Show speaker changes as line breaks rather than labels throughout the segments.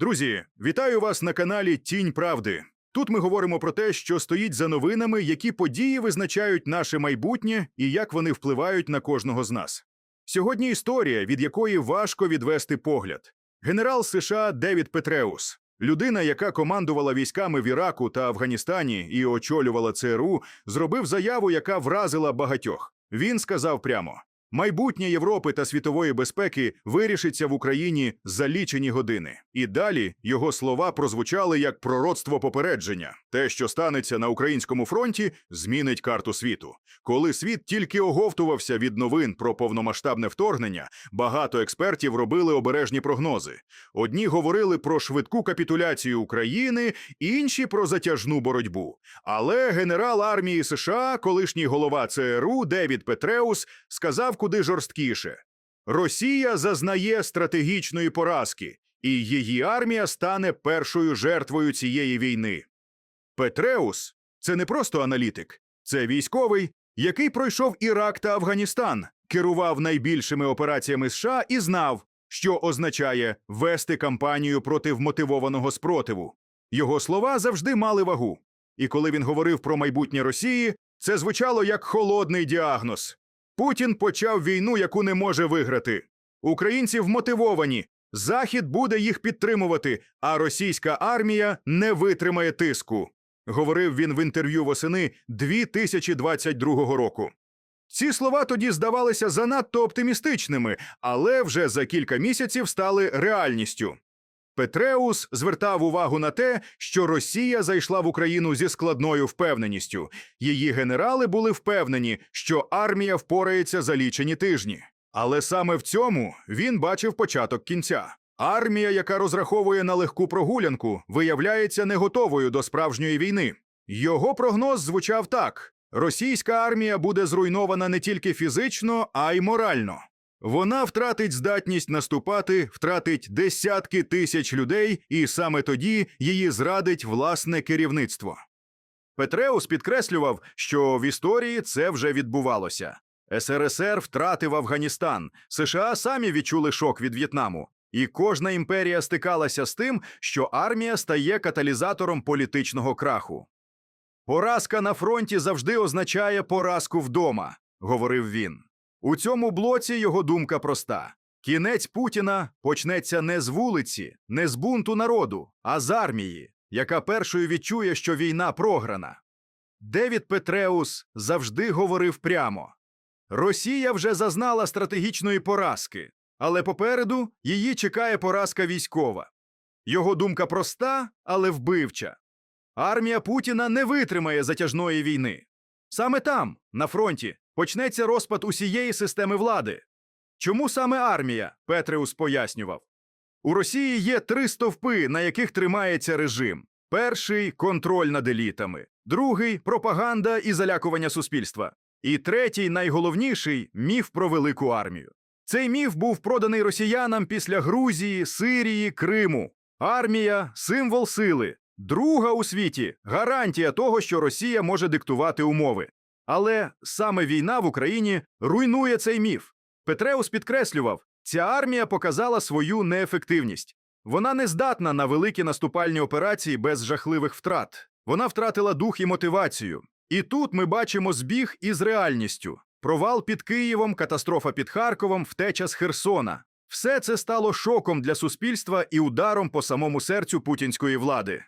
Друзі, вітаю вас на каналі Тінь Правди. Тут ми говоримо про те, що стоїть за новинами, які події визначають наше майбутнє і як вони впливають на кожного з нас. Сьогодні історія, від якої важко відвести погляд. Генерал США Девід Петреус, людина, яка командувала військами в Іраку та Афганістані і очолювала ЦРУ, зробив заяву, яка вразила багатьох. Він сказав прямо: майбутнє Європи та світової безпеки вирішиться в Україні за лічені години. І далі його слова прозвучали як пророцтво попередження. Те, що станеться на українському фронті, змінить карту світу. Коли світ тільки оговтувався від новин про повномасштабне вторгнення, багато експертів робили обережні прогнози. Одні говорили про швидку капітуляцію України, інші про затяжну боротьбу. Але генерал армії США, колишній голова ЦРУ Девід Петреус, сказав куди жорсткіше: Росія зазнає стратегічної поразки, і її армія стане першою жертвою цієї війни. Петреус це не просто аналітик, це військовий, який пройшов Ірак та Афганістан, керував найбільшими операціями США і знав, що означає вести кампанію проти вмотивованого спротиву. Його слова завжди мали вагу. І коли він говорив про майбутнє Росії, це звучало як холодний діагноз. Путін почав війну, яку не може виграти. Українці вмотивовані. Захід буде їх підтримувати, а російська армія не витримає тиску. Говорив він в інтерв'ю восени 2022 року. Ці слова тоді здавалися занадто оптимістичними, але вже за кілька місяців стали реальністю. Петреус звертав увагу на те, що Росія зайшла в Україну зі складною впевненістю. Її генерали були впевнені, що армія впорається за лічені тижні. Але саме в цьому він бачив початок кінця. Армія, яка розраховує на легку прогулянку, виявляється не готовою до справжньої війни. Його прогноз звучав так: російська армія буде зруйнована не тільки фізично, а й морально. Вона втратить здатність наступати, втратить десятки тисяч людей, і саме тоді її зрадить власне керівництво. Петреус підкреслював, що в історії це вже відбувалося. СРСР втратив Афганістан, США самі відчули шок від В'єтнаму. І кожна імперія стикалася з тим, що армія стає каталізатором політичного краху. Поразка на фронті завжди означає поразку вдома, говорив він. У цьому блоці його думка проста: кінець Путіна почнеться не з вулиці, не з бунту народу, а з армії, яка першою відчує, що війна програна. Девід Петреус завжди говорив прямо: Росія вже зазнала стратегічної поразки, але попереду її чекає поразка військова. Його думка проста, але вбивча. Армія Путіна не витримає затяжної війни. Саме там, на фронті, почнеться розпад усієї системи влади. Чому саме армія? Петреус пояснював. У Росії є три стовпи, на яких тримається режим: перший контроль над елітами, другий пропаганда і залякування суспільства. І третій, найголовніший міф про велику армію. Цей міф був проданий росіянам після Грузії, Сирії, Криму. Армія символ сили, друга у світі гарантія того, що Росія може диктувати умови. Але саме війна в Україні руйнує цей міф. Петреус підкреслював, ця армія показала свою неефективність. Вона не здатна на великі наступальні операції без жахливих втрат. Вона втратила дух і мотивацію. І тут ми бачимо збіг із реальністю: провал під Києвом, катастрофа під Харковом, втеча з Херсона. Все це стало шоком для суспільства і ударом по самому серцю путінської влади.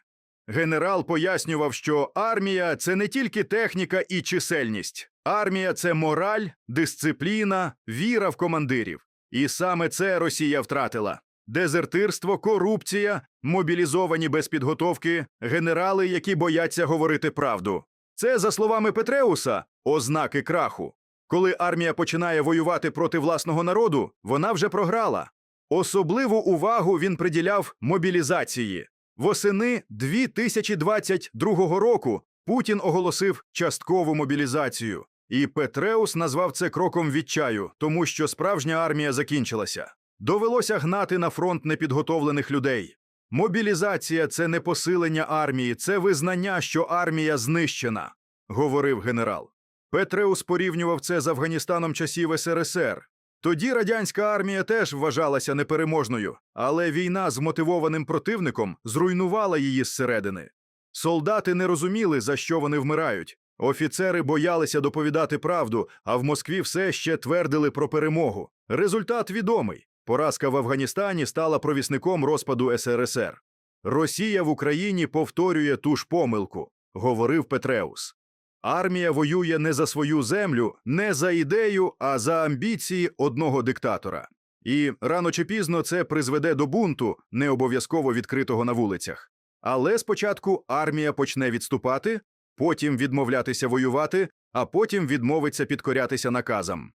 Генерал пояснював, що армія це не тільки техніка і чисельність. Армія це мораль, дисципліна, віра в командирів. І саме це Росія втратила. Дезертирство, корупція, мобілізовані без підготовки, генерали, які бояться говорити правду. Це, за словами Петреуса, ознаки краху. Коли армія починає воювати проти власного народу, вона вже програла. Особливу увагу він приділяв мобілізації. Восени 2022 року Путін оголосив часткову мобілізацію, і Петреус назвав це кроком відчаю, тому що справжня армія закінчилася. Довелося гнати на фронт непідготовлених людей. Мобілізація це не посилення армії, це визнання, що армія знищена, говорив генерал. Петреус порівнював це з Афганістаном часів СРСР. Тоді радянська армія теж вважалася непереможною, але війна з мотивованим противником зруйнувала її зсередини. Солдати не розуміли, за що вони вмирають. Офіцери боялися доповідати правду, а в Москві все ще твердили про перемогу. Результат відомий. Поразка в Афганістані стала провісником розпаду СРСР. Росія в Україні повторює ту ж помилку, говорив Петреус. Армія воює не за свою землю, не за ідею, а за амбіції одного диктатора. І рано чи пізно це призведе до бунту, не обов'язково відкритого на вулицях. Але спочатку армія почне відступати, потім відмовлятися воювати, а потім відмовиться підкорятися наказам.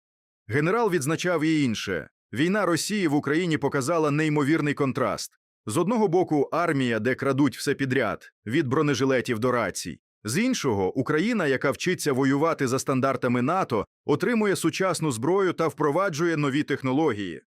Генерал відзначав і інше: війна Росії в Україні показала неймовірний контраст. З одного боку, армія, де крадуть все підряд, від бронежилетів до рацій. З іншого, Україна, яка вчиться воювати за стандартами НАТО, отримує сучасну зброю та впроваджує нові технології.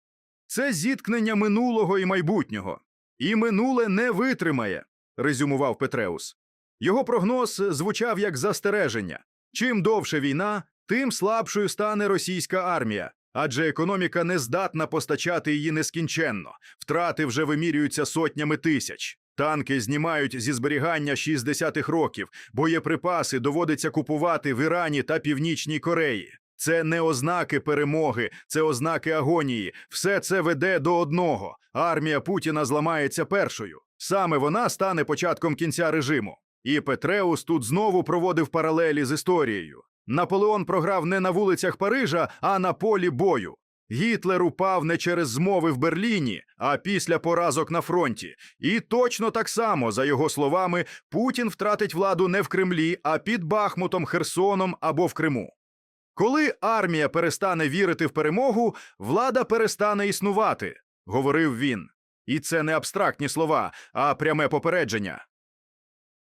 Це зіткнення минулого і майбутнього. І минуле не витримає, резюмував Петреус. Його прогноз звучав як застереження: чим довше війна, тим слабшою стане російська армія, адже економіка не здатна постачати її нескінченно, втрати вже вимірюються сотнями тисяч. Танки знімають зі зберігання 60-х років, боєприпаси доводиться купувати в Ірані та Північній Кореї. Це не ознаки перемоги, це ознаки агонії. Все це веде до одного: армія Путіна зламається першою. Саме вона стане початком кінця режиму. І Петреус тут знову проводив паралелі з історією. Наполеон програв не на вулицях Парижа, а на полі бою. Гітлер упав не через змови в Берліні, а після поразок на фронті. І точно так само, за його словами, Путін втратить владу не в Кремлі, а під Бахмутом, Херсоном або в Криму. Коли армія перестане вірити в перемогу, влада перестане існувати, говорив він. І це не абстрактні слова, а пряме попередження.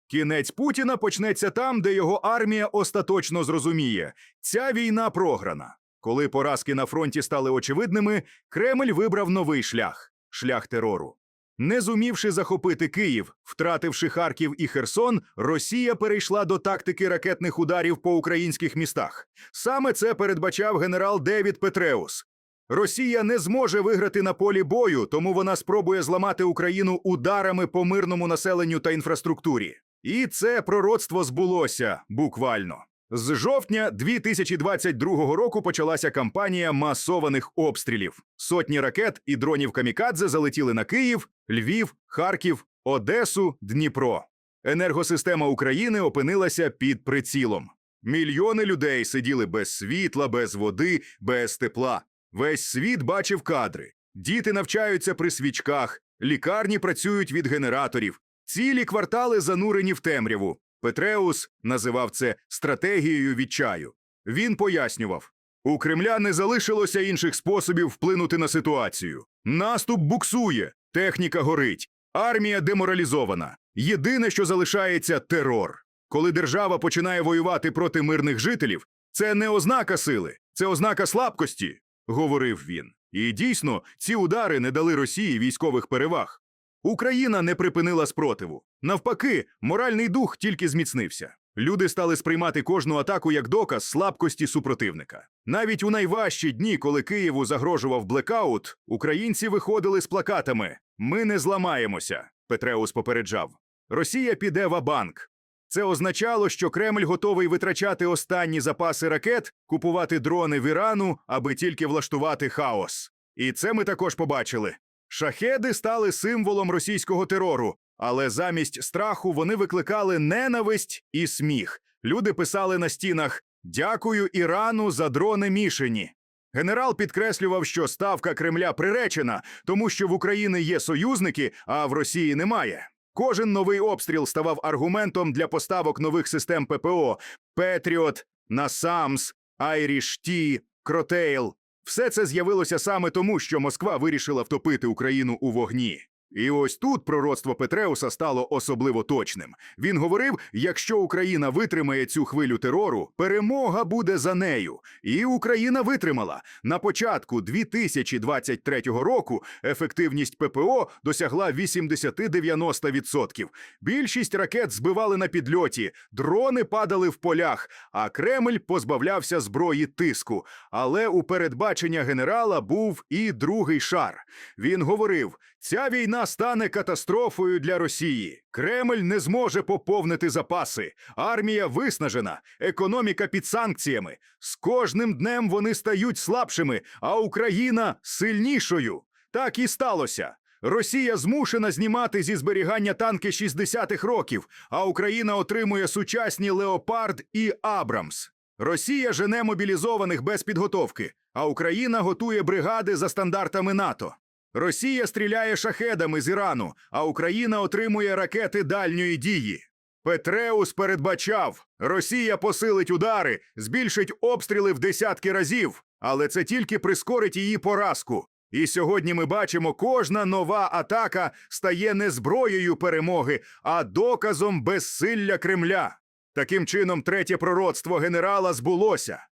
Кінець Путіна почнеться там, де його армія остаточно зрозуміє. Ця війна програна. Коли поразки на фронті стали очевидними, Кремль вибрав новий шлях шлях терору. Не зумівши захопити Київ, втративши Харків і Херсон, Росія перейшла до тактики ракетних ударів по українських містах. Саме це передбачав генерал Девід Петреус. Росія не зможе виграти на полі бою, тому вона спробує зламати Україну ударами по мирному населенню та інфраструктурі. І це пророцтво збулося буквально. З жовтня 2022 року почалася кампанія масованих обстрілів. Сотні ракет і дронів камікадзе залетіли на Київ, Львів, Харків, Одесу, Дніпро. Енергосистема України опинилася під прицілом. Мільйони людей сиділи без світла, без води, без тепла. Весь світ бачив кадри. Діти навчаються при свічках, лікарні працюють від генераторів, цілі квартали занурені в темряву. Петреус називав це стратегією відчаю. Він пояснював: у Кремля не залишилося інших способів вплинути на ситуацію. Наступ буксує, техніка горить, армія деморалізована. Єдине, що залишається терор. Коли держава починає воювати проти мирних жителів, це не ознака сили, це ознака слабкості, говорив він. І дійсно, ці удари не дали Росії військових переваг. Україна не припинила спротиву. Навпаки, моральний дух тільки зміцнився. Люди стали сприймати кожну атаку як доказ слабкості супротивника. Навіть у найважчі дні, коли Києву загрожував блекаут, українці виходили з плакатами Ми не зламаємося. Петреус попереджав. Росія піде в абанк. Це означало, що Кремль готовий витрачати останні запаси ракет, купувати дрони в Ірану, аби тільки влаштувати хаос. І це ми також побачили. Шахеди стали символом російського терору, але замість страху вони викликали ненависть і сміх. Люди писали на стінах Дякую Ірану за дрони мішені. Генерал підкреслював, що ставка Кремля приречена, тому що в Україні є союзники, а в Росії немає. Кожен новий обстріл ставав аргументом для поставок нових систем ППО: Петріот, Насамс, Айріш Ті, Кротейл. Все це з'явилося саме тому, що Москва вирішила втопити Україну у вогні. І ось тут пророцтво Петреуса стало особливо точним. Він говорив: якщо Україна витримає цю хвилю терору, перемога буде за нею. І Україна витримала. На початку 2023 року ефективність ППО досягла 80-90%. Більшість ракет збивали на підльоті, дрони падали в полях, а Кремль позбавлявся зброї тиску. Але у передбачення генерала був і другий шар. Він говорив: ця війна стане катастрофою для Росії. Кремль не зможе поповнити запаси. Армія виснажена, економіка під санкціями. З кожним днем вони стають слабшими, а Україна сильнішою. Так і сталося. Росія змушена знімати зі зберігання танки 60-х років, а Україна отримує сучасні Леопард і Абрамс. Росія жене мобілізованих без підготовки, а Україна готує бригади за стандартами НАТО. Росія стріляє шахедами з Ірану, а Україна отримує ракети дальньої дії. Петреус передбачав, Росія посилить удари, збільшить обстріли в десятки разів, але це тільки прискорить її поразку. І сьогодні ми бачимо, кожна нова атака стає не зброєю перемоги, а доказом безсилля Кремля. Таким чином, третє пророцтво генерала збулося.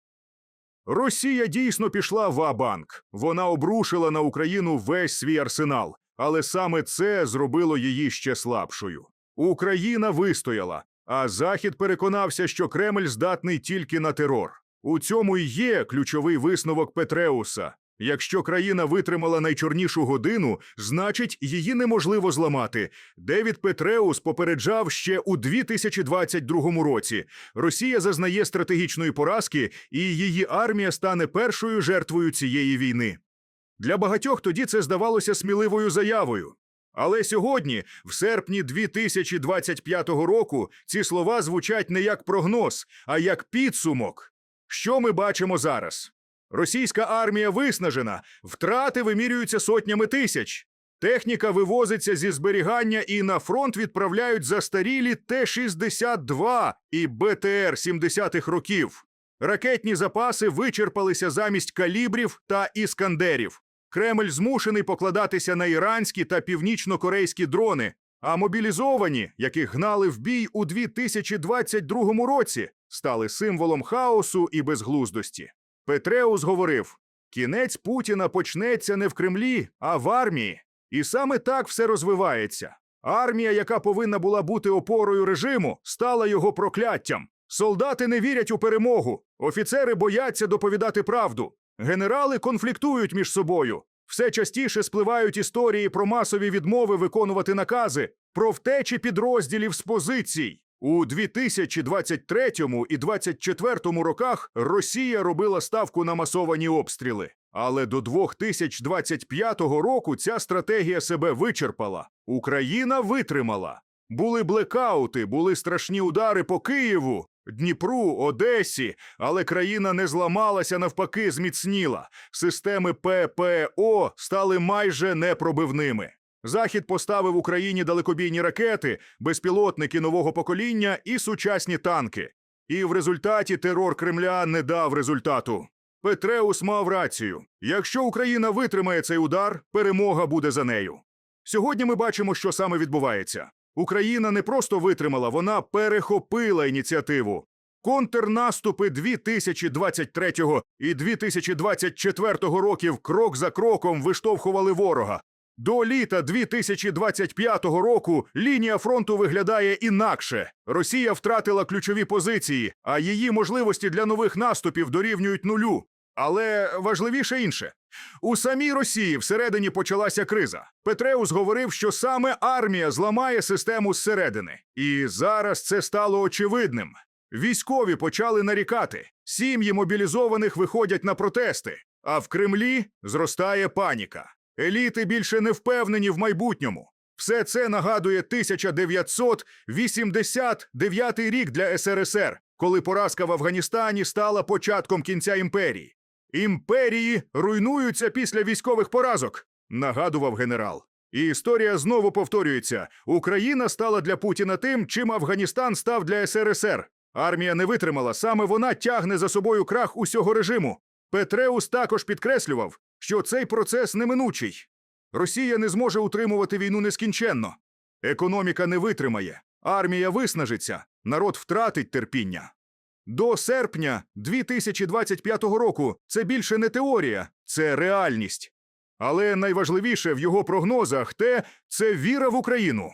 Росія дійсно пішла в Абанк. Вона обрушила на Україну весь свій арсенал, але саме це зробило її ще слабшою. Україна вистояла, а Захід переконався, що Кремль здатний тільки на терор. У цьому й є ключовий висновок Петреуса. Якщо країна витримала найчорнішу годину, значить її неможливо зламати. Девід Петреус попереджав ще у 2022 році. Росія зазнає стратегічної поразки, і її армія стане першою жертвою цієї війни. Для багатьох тоді це здавалося сміливою заявою. Але сьогодні, в серпні 2025 року, ці слова звучать не як прогноз, а як підсумок. Що ми бачимо зараз? Російська армія виснажена, втрати вимірюються сотнями тисяч. Техніка вивозиться зі зберігання і на фронт відправляють застарілі Т-62 і БТР 70-х років. Ракетні запаси вичерпалися замість калібрів та іскандерів. Кремль змушений покладатися на іранські та північно-корейські дрони, а мобілізовані, яких гнали в бій у 2022 році, стали символом хаосу і безглуздості. Петреус говорив: кінець Путіна почнеться не в Кремлі, а в армії. І саме так все розвивається. Армія, яка повинна була бути опорою режиму, стала його прокляттям. Солдати не вірять у перемогу, офіцери бояться доповідати правду. Генерали конфліктують між собою. Все частіше спливають історії про масові відмови виконувати накази, про втечі підрозділів з позицій. У 2023 і 2024 роках Росія робила ставку на масовані обстріли. Але до 2025 року ця стратегія себе вичерпала. Україна витримала. Були блекаути, були страшні удари по Києву, Дніпру, Одесі, але країна не зламалася, навпаки, зміцніла. Системи ППО стали майже непробивними. Захід поставив Україні далекобійні ракети, безпілотники нового покоління і сучасні танки. І в результаті терор Кремля не дав результату. Петреус мав рацію: якщо Україна витримає цей удар, перемога буде за нею. Сьогодні ми бачимо, що саме відбувається. Україна не просто витримала, вона перехопила ініціативу. Контрнаступи 2023 і 2024 років крок за кроком виштовхували ворога. До літа 2025 року лінія фронту виглядає інакше. Росія втратила ключові позиції, а її можливості для нових наступів дорівнюють нулю. Але важливіше інше. У самій Росії всередині почалася криза. Петреус говорив, що саме армія зламає систему зсередини. І зараз це стало очевидним. Військові почали нарікати. Сім'ї мобілізованих виходять на протести, а в Кремлі зростає паніка. Еліти більше не впевнені в майбутньому. Все це нагадує 1989 рік для СРСР, коли поразка в Афганістані стала початком кінця імперії. Імперії руйнуються після військових поразок, нагадував генерал. І історія знову повторюється: Україна стала для Путіна тим, чим Афганістан став для СРСР. Армія не витримала, саме вона тягне за собою крах усього режиму. Петреус також підкреслював, що цей процес неминучий. Росія не зможе утримувати війну нескінченно. Економіка не витримає, армія виснажиться, народ втратить терпіння. До серпня 2025 року це більше не теорія, це реальність. Але найважливіше в його прогнозах те це віра в Україну.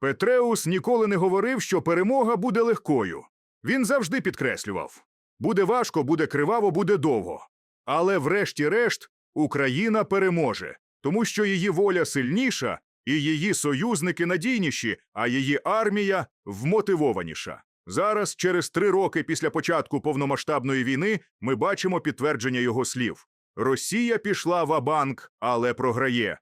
Петреус ніколи не говорив, що перемога буде легкою. Він завжди підкреслював: буде важко, буде криваво, буде довго. Але врешті-решт Україна переможе, тому що її воля сильніша, і її союзники надійніші, а її армія вмотивованіша. Зараз, через три роки після початку повномасштабної війни, ми бачимо підтвердження його слів: Росія пішла в абанк, але програє.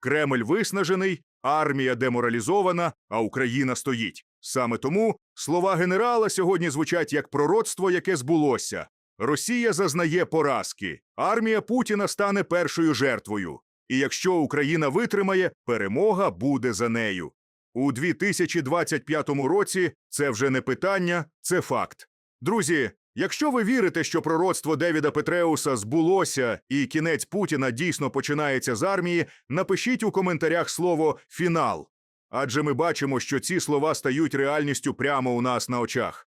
Кремль виснажений, армія деморалізована, а Україна стоїть. Саме тому слова генерала сьогодні звучать як пророцтво, яке збулося. Росія зазнає поразки, армія Путіна стане першою жертвою. І якщо Україна витримає, перемога буде за нею. У 2025 році це вже не питання, це факт. Друзі, якщо ви вірите, що пророцтво Девіда Петреуса збулося і кінець Путіна дійсно починається з армії, напишіть у коментарях слово фінал. Адже ми бачимо, що ці слова стають реальністю прямо у нас на очах.